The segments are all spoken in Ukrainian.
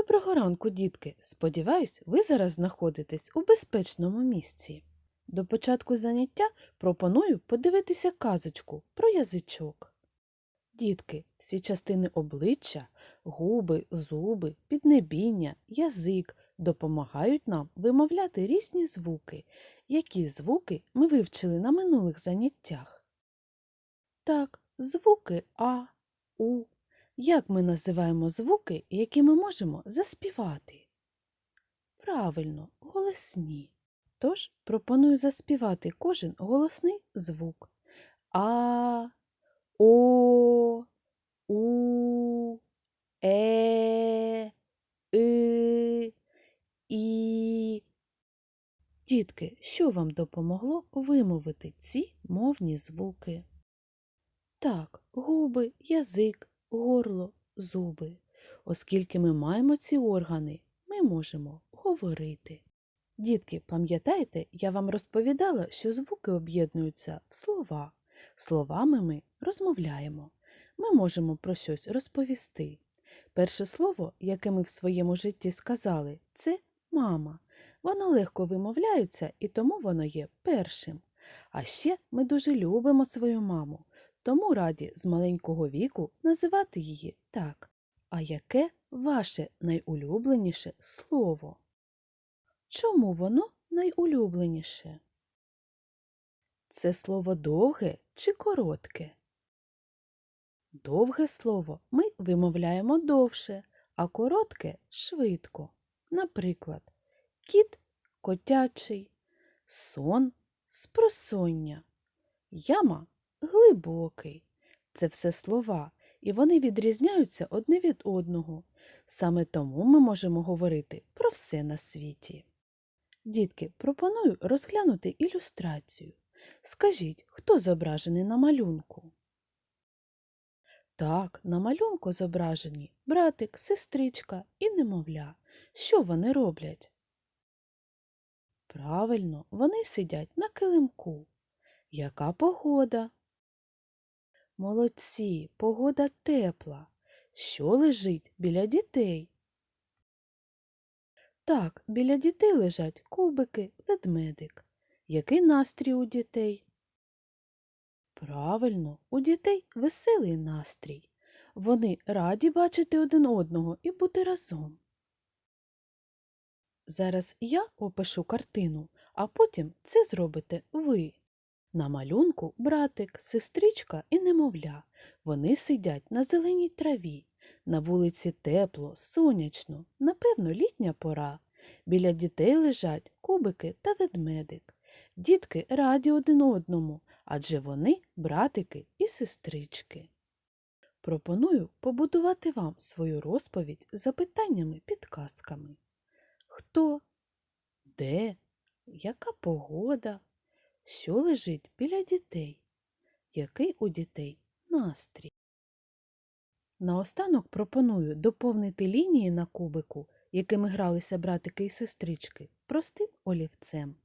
Доброго ранку, дітки! Сподіваюсь, ви зараз знаходитесь у безпечному місці. До початку заняття пропоную подивитися казочку про язичок. Дітки, всі частини обличчя, губи, зуби, піднебіння, язик допомагають нам вимовляти різні звуки. Які звуки ми вивчили на минулих заняттях? Так, звуки А, У. Як ми називаємо звуки, які ми можемо заспівати? Правильно, голосні. Тож пропоную заспівати кожен голосний звук. А, О, У, Е, И, І. Дітки, що вам допомогло вимовити ці мовні звуки? Так, губи, язик, горло, зуби. Оскільки ми маємо ці органи, ми можемо говорити. Дітки, пам'ятаєте, я вам розповідала, що звуки об'єднуються в слова. Словами ми розмовляємо. Ми можемо про щось розповісти. Перше слово, яке ми в своєму житті сказали, це мама. Воно легко вимовляється і тому воно є першим. А ще ми дуже любимо свою маму, тому раді з маленького віку називати її так. А яке ваше найулюбленіше слово? Чому воно найулюбленіше? Це слово довге чи коротке? Довге слово ми вимовляємо довше, а коротке швидко. Наприклад, кіт котячий, сон спросоння, яма глибокий. Це все слова, і вони відрізняються одне від одного. Саме тому ми можемо говорити про все на світі. Дітки, пропоную розглянути ілюстрацію. Скажіть, хто зображений на малюнку? Так, на малюнку зображені братик, сестричка і немовля. Що вони роблять? Правильно, вони сидять на килимку. Яка погода? Молодці, погода тепла. Що лежить біля дітей? Так, біля дітей лежать кубики, ведмедик. Який настрій у дітей? Правильно, у дітей веселий настрій. Вони раді бачити один одного і бути разом. Зараз я опишу картину, а потім це зробите ви. На малюнку братик, сестричка і немовля. Вони сидять на зеленій траві. На вулиці тепло, сонячно, напевно, літня пора. Біля дітей лежать кубики та ведмедик. Дітки раді один одному, адже вони братики і сестрички. Пропоную побудувати вам свою розповідь запитаннями підказками. Хто? Де? Яка погода? Що лежить біля дітей? Який у дітей настрій? Наостанок пропоную доповнити лінії на кубику, якими гралися братики і сестрички, простим олівцем.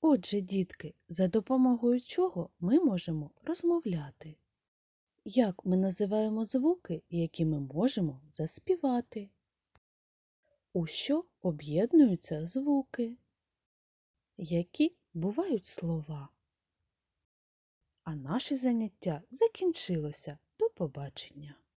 Отже, дітки, за допомогою чого ми можемо розмовляти? Як ми називаємо звуки, які ми можемо заспівати? У що об'єднуються звуки? Які бувають слова? А наше заняття закінчилося. До побачення!